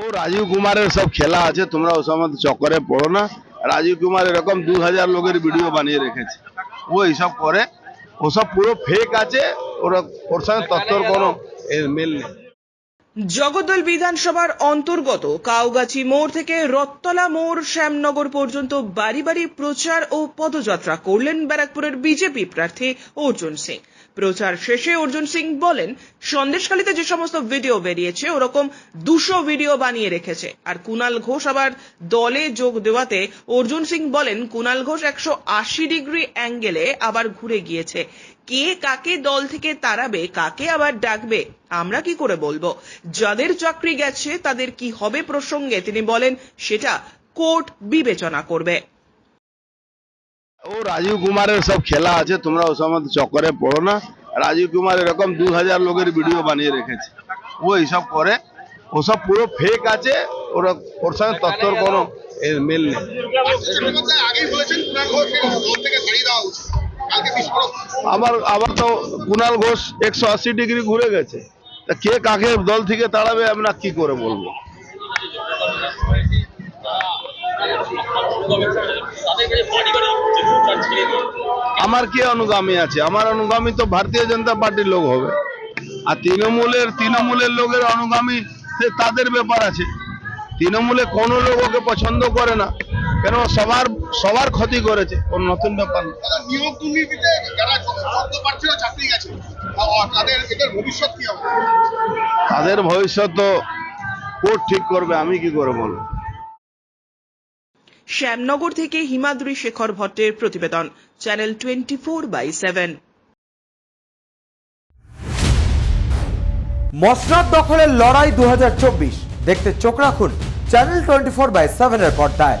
ও রাজীব কুমারের সব খেলা আছে, তোমরা ওসব চক্করে পড়ো না। রাজীব কুমার এরকম দু হাজার লোকের ভিডিও বানিয়ে রেখেছে। ও এইসব করে, ওসব পুরো ফেক আছে, ওরা ওর সঙ্গে তত্ত্বর কোনো মিল নেই। জগদ্দল বিধানসভার অন্তর্গত কাউগাছি মোড় থেকে রত্তলা মোড় শ্যামনগর পর্যন্ত বাড়ি বাড়ি প্রচার ও পদযাত্রা করলেন ব্যারাকপুরের বিজেপি প্রার্থী অর্জুন সিং। প্রচার শেষে অর্জুন সিং বলেন, সন্দেশখালীতে যে সমস্ত ভিডিও বেরিয়েছে, ওরকম দুশো ভিডিও বানিয়ে রেখেছে। আর কুনাল ঘোষ আবার দলে যোগ দেওয়াতে অর্জুন সিং বলেন, কুনাল ঘোষ একশো আশি ডিগ্রি অ্যাঙ্গেলে আবার ঘুরে গিয়েছে। কে কাকে দল থেকে তাড়াবে কাকে আবার ডাকবে আমরা কি করে বলব? যাদের চাকরি গেছে তাদের কি হবে প্রসঙ্গে তিনি বলেন সেটা কোর্ট বিবেচনা করবে। ও রাজীব কুমারের সব খেলা আছে তোমরা ও সময় চক্করে পড়ো না। রাজীব কুমার এরকম দু হাজার লোকের ভিডিও বানিয়ে রেখেছে। ও এইসব করে ওসব পুরো ফেক আছে ওরা ওর সঙ্গে তত্ত্বর কোনো মিল নেই। বিস্ফোরক আবার তো কুণাল ঘোষ একশো আশি ডিগ্রি ঘুরে গেছে। তা কে কাকে দল থেকে তাড়াবে, আমরা কি করে বলব? আমার কি অনুগামী আছে? আমার অনুগামী তো ভারতীয় জনতা পার্টির লোক হবে। আর তৃণমূলের তৃণমূলের লোকের অনুগামী তাদের ব্যাপার আছে। তৃণমূলে কোনো লোক ওকে পছন্দ করে না। কেন সবার সবার ক্ষতি করেছে কোনো নতুন ব্যাপার না। নিয়োগ দুর্নীতিতে যারা সদ্য প্রার্থীরা চাকরি গেছে তাদের এদের ভবিষ্যৎ কি হবে? তাদের ভবিষ্যৎ তো কোর্ট ঠিক করবে আমি কি করে বলব? শ্যামনগর থেকে হিমাদ্রি শেখর ভট্টের প্রতিবেদন channel twenty four by seven. মসনাদ দখলের লড়াই দু হাজার চব্বিশ। দেখতে চোখ রাখুন চ্যানেল টোয়েন্টি ফোর বাই সেভেনের পর্দায়।